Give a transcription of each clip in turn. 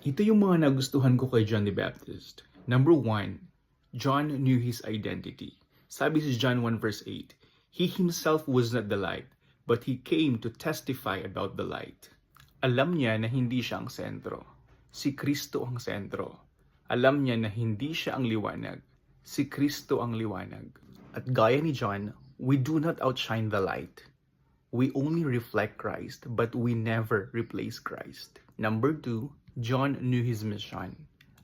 Ito yung mga nagustuhan ko kay John the Baptist. Number one, John knew his identity. Sabi sa John 1 verse 8, He himself was not the light, but he came to testify about the light. Alam niya na hindi siya ang sentro. Si Kristo ang sentro. Alam niya na hindi siya ang liwanag. Si Kristo ang liwanag. At gaya ni John, we do not outshine the light. We only reflect Christ, but we never replace Christ. Number two, John knew his mission.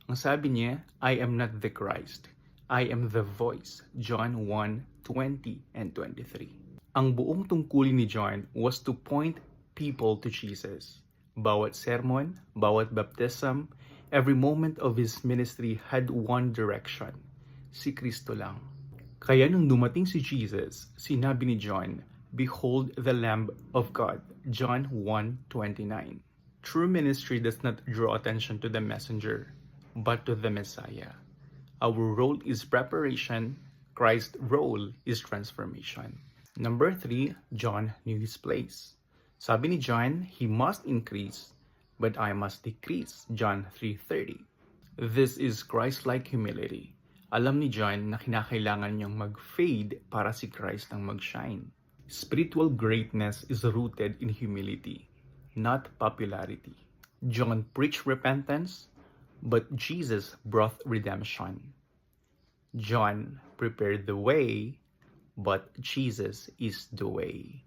Ang sabi niya, I am not the Christ. I am the voice. John 1, 20 and 23. Ang buong tungkulin ni John was to point people to Jesus. Bawat sermon, bawat baptism, every moment of his ministry had one direction. Si Kristo lang. Kaya nung dumating si Jesus, sinabi ni John, Behold the Lamb of God. John 1.29 True ministry does not draw attention to the messenger, but to the Messiah. Our role is preparation, Christ's role is transformation. Number three, John knew his place. Sabi ni John, he must increase, but I must decrease. John 3.30 This is Christ-like humility. Alam ni John na kinakailangan niyang mag-fade para si Christ ang mag-shine. Spiritual greatness is rooted in humility, not popularity. John preached repentance, but Jesus brought redemption. John prepared the way, but Jesus is the way.